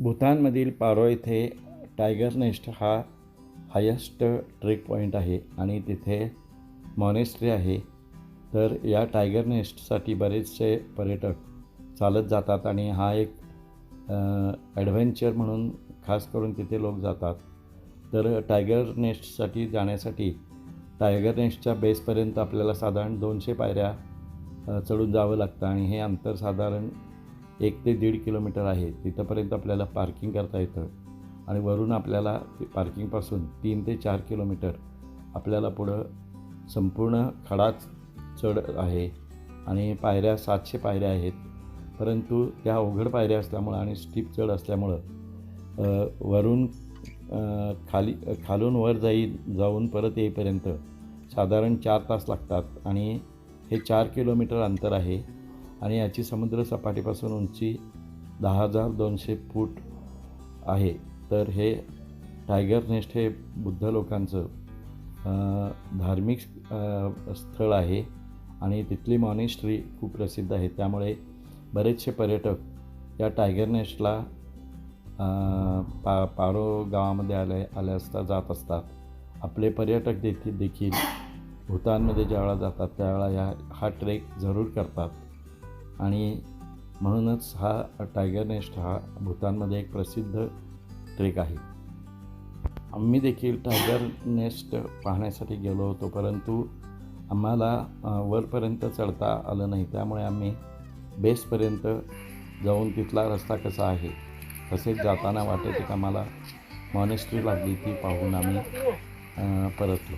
भूतानमधील पारो येथे tiger nest हा highest trek point आहे आणि तिथे मॉनेस्ट्री आहे. तर या टायगर नेस्टसाठी बरेचसे पर्यटक चालत जातात आणि हा एक ॲडव्हेंचर म्हणून खास करून तिथे लोक जातात. तर टायगर नेस्टसाठी जाण्यासाठी टायगर नेस्टच्या बेसपर्यंत आपल्याला साधारण दोनशे पायऱ्या चढून जावं लागतं आणि हे अंतर साधारण एक ते दीड किलोमीटर आहे. तिथंपर्यंत आपल्याला पार्किंग करता येतं. आणि वरून आपल्याला ते पार्किंगपासून तीन ते चार किलोमीटर आपल्याला पुढं संपूर्ण खडाच चढ आहे. आणि पायऱ्या सातशे पायऱ्या आहेत. परंतु त्या अवघड पायऱ्या असल्यामुळं आणि स्टीप चढ असल्यामुळं वरून खाली खालून वर जाई जाऊन परत येईपर्यंत साधारण चार तास लागतात. आणि हे चार किलोमीटर अंतर आहे. आणि याची समुद्रसपाटीपासून उंची दहा हजार दोनशे फूट आहे. तर हे टायगर नेस्ट हे बुद्ध लोकांचं धार्मिक स्थळ आहे. आणि तिथली मॉनेस्ट्री खूप प्रसिद्ध आहे. त्यामुळे बरेचसे पर्यटक या टायगर नेस्टला पा पारो गावामध्ये आले आले असता जात असतात. आपले पर्यटक देखील देखील भूतानमध्ये ज्यावेळा जातात त्यावेळा या हा ट्रेक जरूर करतात. आणि म्हणूनच हा टायगर नेस्ट हा भूतानमध्ये एक प्रसिद्ध ट्रेक आहे. आम्ही देखील टायगर नेस्ट पाहण्यासाठी गेलो होतो परंतु आम्हाला वरपर्यंत चढता आलं नाही. त्यामुळे आम्ही बेसपर्यंत जाऊन तिथला रस्ता कसा आहे तसेच जाताना वाटेत एक आम्हाला मॉनेस्ट्री लागली ती पाहून आम्ही परतलो.